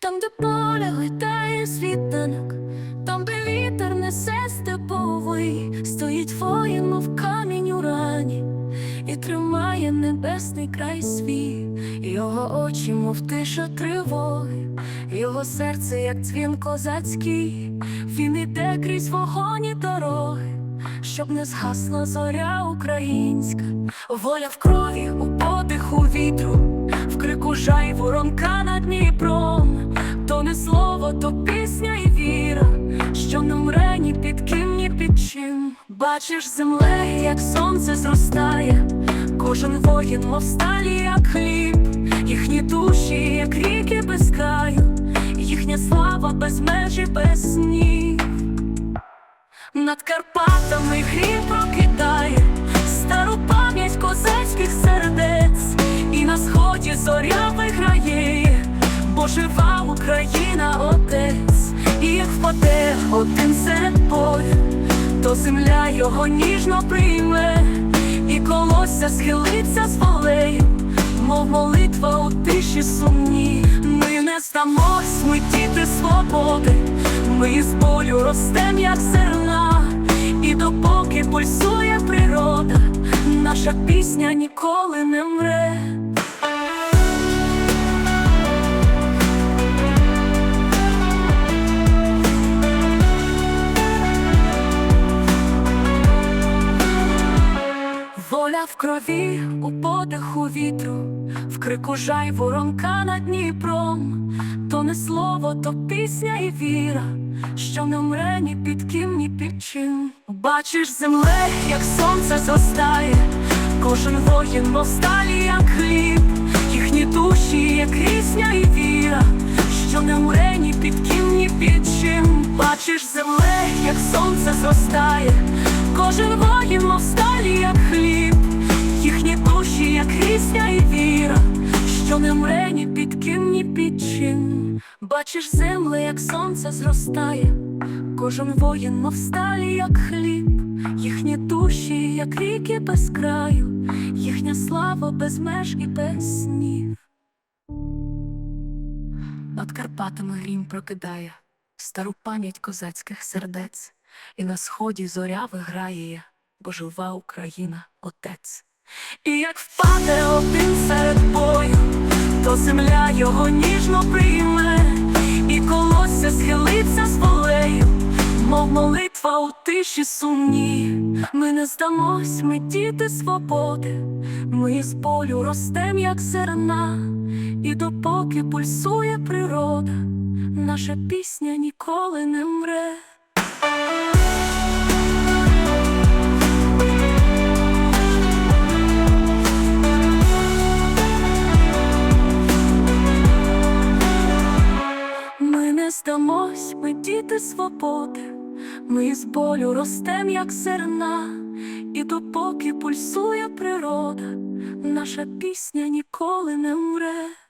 Там, де поле гойдає світанок, там, де вітер несе степовий, стоїть воїн, мов камінь у рані, і тримає небесний край свій, його очі, мов тиша тривоги, його серце, як дзвін козацький, він іде крізь вогонь і дороги, щоб не згасла зоря українська, воля в крові, у подиху вітру, в крику жай воронка то не то пісня і віра, що не мре ні під ким, ні під чим. Бачиш землею, як сонце зростає, кожен воїн, мов сталі, як хліб, їхні душі, як ріки без краю, їхня слава без межі, без снів. Над Карпатами грім прокидає один серед бою, то земля його ніжно прийме, і колося схилиться з волею, мов молитва у тиші сумні. Ми не здамось, ми діти свободи, ми з болю ростем, як зерна, і допоки пульсує природа, наша пісня ніколи не Воля в крові, у подиху вітру, в крику жай воронка над Дніпром, то не слово, то пісня і віра, що не мре ні під ким, ні під чим. Бачиш земле, як сонце зростає, кожен воїн, мов сталі, як хліб, їхні душі, як рісня і віра, що не мре ні під ким, ні під чим. Бачиш земле, як сонце зростає, кожен воїн, мов сталі, як хліб, їхні душі, як рісня і віра, що не мре ні під ким, ні під чим. Бачиш земле, як сонце зростає, кожен воїн, мов сталі, як хліб, їхні душі, як ріки без краю, їхня слава без меж і без снів. Над Карпатами грім прокидає стару пам'ять козацьких сердець, і на сході зоря виграє, бо жива Україна, отець. І як впаде один серед бою, то земля його ніжно прийме, і колося схилиться з волею, мов молитва у тиші сумні. Ми не здамось, ми діти свободи, ми з болю ростем, як зерна, допоки пульсує природа, наша пісня ніколи не мре. Ми не здамось, ми діти свободи, ми з болю ростем, як зерна, і допоки пульсує природа, наша пісня ніколи не мре.